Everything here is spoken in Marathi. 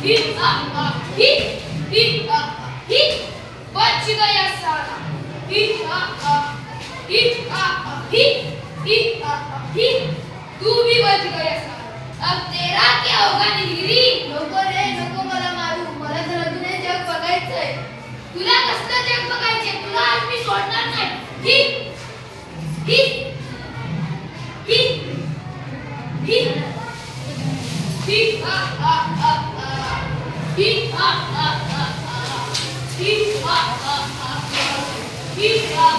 हा ही हा हा ही ही हा बच गया सारा ही हा हा ही ही ही हा तू भी बच गया सारा अब तेरा क्या होगा नीलगिरी नको रे नको मला मारू मला तर अजून हे जग बघायचंय तुला कसलं जग बघायचे तुला आज मी सोडणार नाही ही ही ही ही ही हा हा हा हा ही हा